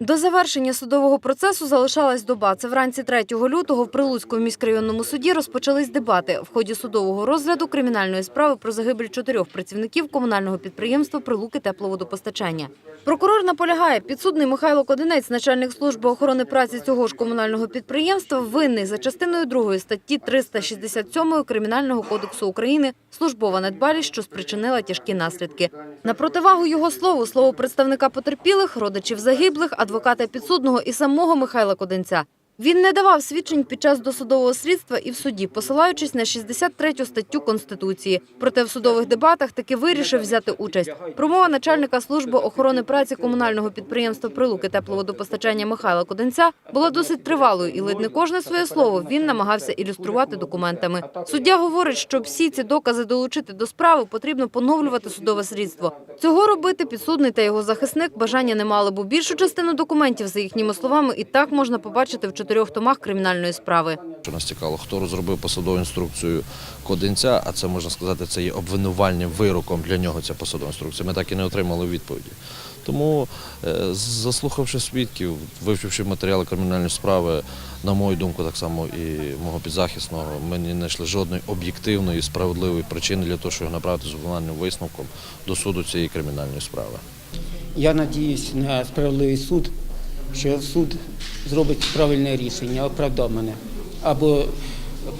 До завершення судового процесу залишалась доба. Це вранці 3 лютого в Прилуцькому міськрайонному суді розпочались дебати в ході судового розгляду кримінальної справи про загибель чотирьох працівників комунального підприємства Прилуки тепловодопостачання. Прокурор наполягає, підсудний Михайло Кодинець, начальник служби охорони праці цього ж комунального підприємства, винний за частиною 2 статті 367 Кримінального кодексу України службова недбалість, що спричинила тяжкі наслідки. На противагу його слову, слово представника потерпілих, родичів загиблих, адвоката підсудного і самого Михайла Кодинця. Він не давав свідчень під час досудового слідства і в суді, посилаючись на 63 статтю Конституції. Проте в судових дебатах таки вирішив взяти участь. Промова начальника служби охорони праці комунального підприємства Прилуки тепловодопостачання Михайла Кодинця була досить тривалою, і ледь не кожне своє слово він намагався ілюструвати документами. Суддя говорить, що всі ці докази долучити до справи потрібно поновлювати судове слідство. Цього робити підсудний та його захисник бажання не мали, бо більшу частину документів, за їхніми словами, і так можна побачити в чотирьох томах кримінальної справи. Що нас цікаво, хто розробив посадову інструкцію Кодинця, а це можна сказати, це є обвинувальним вироком для нього ця посадова інструкція. Ми так і не отримали відповіді. Тому, е, заслухавши свідків, вивчивши матеріали кримінальної справи, на мою думку, так само і мого підзахисного, ми не знайшли жодної об'єктивної справедливої причини для того, щоб його направити з обвинувальним висновком до суду цієї кримінальної справи. Я надіюсь на справедливий суд, що суд зробить правильне рішення, оправдав мене або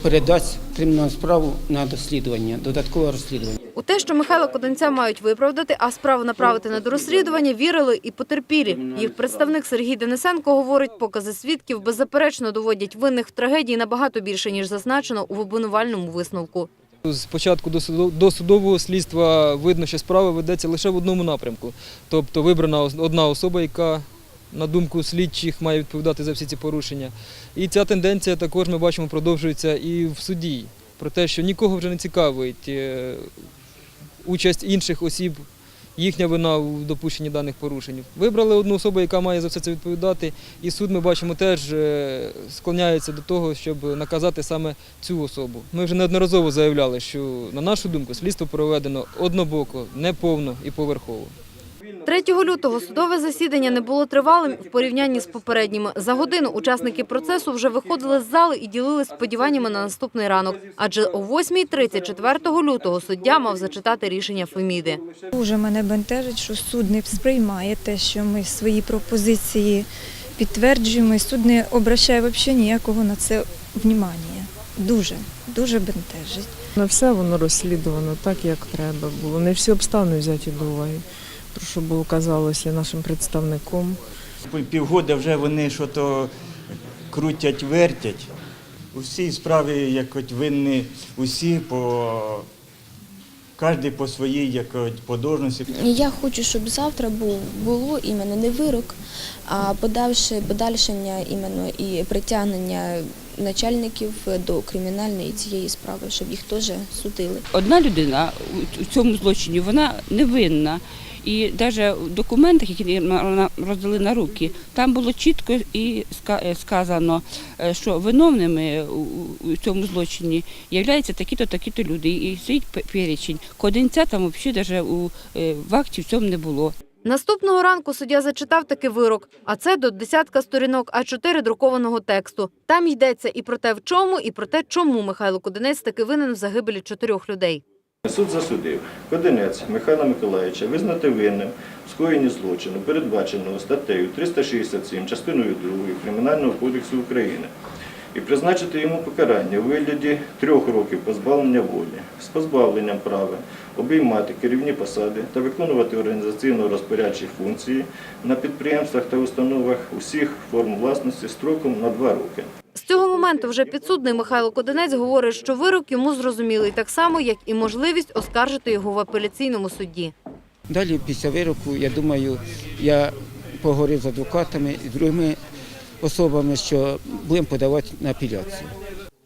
передасть кримінальну справу на дослідування, додаткове розслідування. У те, що Михайла Кодинця мають виправдати, а справу направити на дорозслідування, вірили і потерпілі. Їх представник Сергій Денисенко говорить, покази свідків беззаперечно доводять винних в трагедії набагато більше, ніж зазначено у обвинувальному висновку. З початку досудо- досудового слідства видно, що справа ведеться лише в одному напрямку. Тобто вибрана одна особа, яка, на думку слідчих, має відповідати за всі ці порушення. І ця тенденція також ми бачимо продовжується і в суді. Про те, що нікого вже не цікавить е, участь інших осіб, їхня вина у допущенні даних порушень. Вибрали одну особу, яка має за все це відповідати, і суд ми бачимо теж е, склоняється до того, щоб наказати саме цю особу. Ми вже неодноразово заявляли, що на нашу думку слідство проведено однобоко, неповно і поверхово. 3 лютого судове засідання не було тривалим в порівнянні з попередніми. За годину учасники процесу вже виходили з зали і ділились сподіваннями на наступний ранок. Адже о 8.30 4 лютого суддя мав зачитати рішення Феміди. Дуже мене бентежить, що суд не сприймає те, що ми свої пропозиції підтверджуємо, і суд не обращає взагалі ніякого на це внимання. Дуже, дуже бентежить. На все воно розслідувано так, як треба було. Не всі обставини взяті до уваги. Про що було казалося нашим представником. Півгода вже вони що то крутять, вертять. У всій справі якось винні усі по кожен по своїй якось подовжності. Я хочу, щоб завтра був було іменно не вирок, а подальше подальшення іменно і притягнення начальників до кримінальної цієї справи, щоб їх теж судили. одна людина у- у цьому злочині вона невинна. І навіть в документах, які нам роздали на руки, там було чітко і е, сказано, е, що виновними у- цьому злочині являються такі-то, такі-то люди. І стоїть пе- перечень. Кодинця там взагалі навіть у е, в акті в цьому не було. Наступного ранку суддя зачитав таки вирок, а це до десятка сторінок А4 друкованого тексту. Там йдеться і про те, в чому, і про те, чому Михайло Кудинець таки винен в загибелі чотирьох людей. Суд засудив Кодинець Михайла Миколаївича визнати винним в скоєнні злочину, передбаченого статтею 367 частиною 2 Кримінального кодексу України, і призначити йому покарання у вигляді трьох років позбавлення волі з позбавленням права обіймати керівні посади та виконувати організаційно-розпорядчі функції на підприємствах та установах усіх форм власності строком на два роки. З цього моменту вже підсудний Михайло Кодинець говорить, що вирок йому зрозумілий так само, як і можливість оскаржити його в апеляційному суді. Далі, після вироку, я думаю, я поговорив з адвокатами і другими особами, що будемо подавати на апеляцію.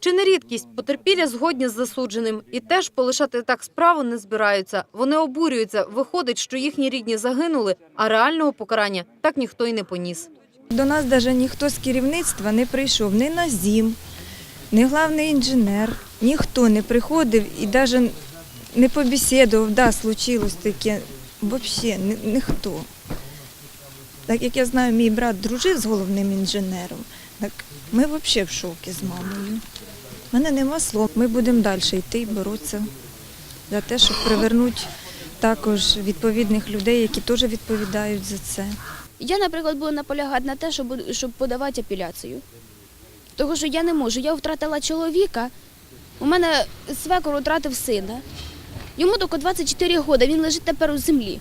Чи не рідкість потерпілі згодні з засудженим і теж полишати так справу не збираються. Вони обурюються. Виходить, що їхні рідні загинули, а реального покарання так ніхто й не поніс. До нас навіть ніхто з керівництва не прийшов, ні на ЗІМ, ні главний інженер, ніхто не приходив і навіть не побесідував, да, случилось таке. Взагалі, ні, ніхто. Так як я знаю, мій брат дружив з головним інженером, так ми взагалі в шокі з мамою. У мене нема слов. Ми будемо далі йти і боротися за те, щоб привернути також відповідних людей, які теж відповідають за це. Я, наприклад, буду наполягати на те, щоб, щоб подавати апеляцію. Тому що я не можу. Я втратила чоловіка, у мене свекор втратив сина. Йому тільки 24 роки, він лежить тепер у землі.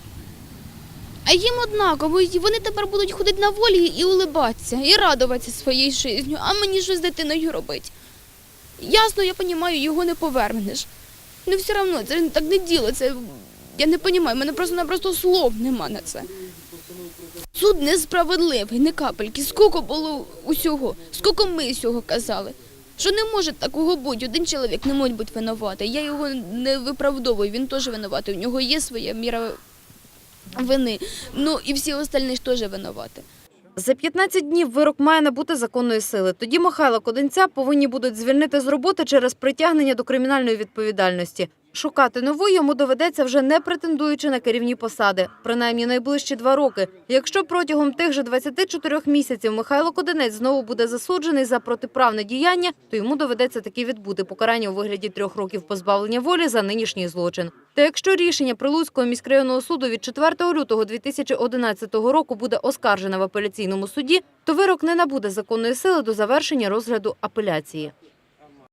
А їм однаково, вони тепер будуть ходити на волі і улибатися, і радуватися своєю життю, а мені що з дитиною робити? Ясно, я розумію, його не повернеш. Ну все одно, це так не діло. Це я не розумію, мене просто-напросто слов нема на це. Суд несправедливий, не капельки. Скільки було усього, скільки ми всього казали. Що не може такого бути. Один чоловік не може бути винуватий. Я його не виправдовую, він теж винуватий. У нього є своя міра вини. Ну і всі остальні ж теж винуваті. За 15 днів вирок має набути законної сили. Тоді Михайла Коденця повинні будуть звільнити з роботи через притягнення до кримінальної відповідальності. Шукати нову йому доведеться вже не претендуючи на керівні посади, принаймні найближчі два роки. Якщо протягом тих же 24 місяців Михайло Коденець знову буде засуджений за протиправне діяння, то йому доведеться таки відбути покарання у вигляді трьох років позбавлення волі за нинішній злочин. Та якщо рішення Прилуцького міськрайонного суду від 4 лютого 2011 року буде оскаржене в апеляційному суді, то вирок не набуде законної сили до завершення розгляду апеляції.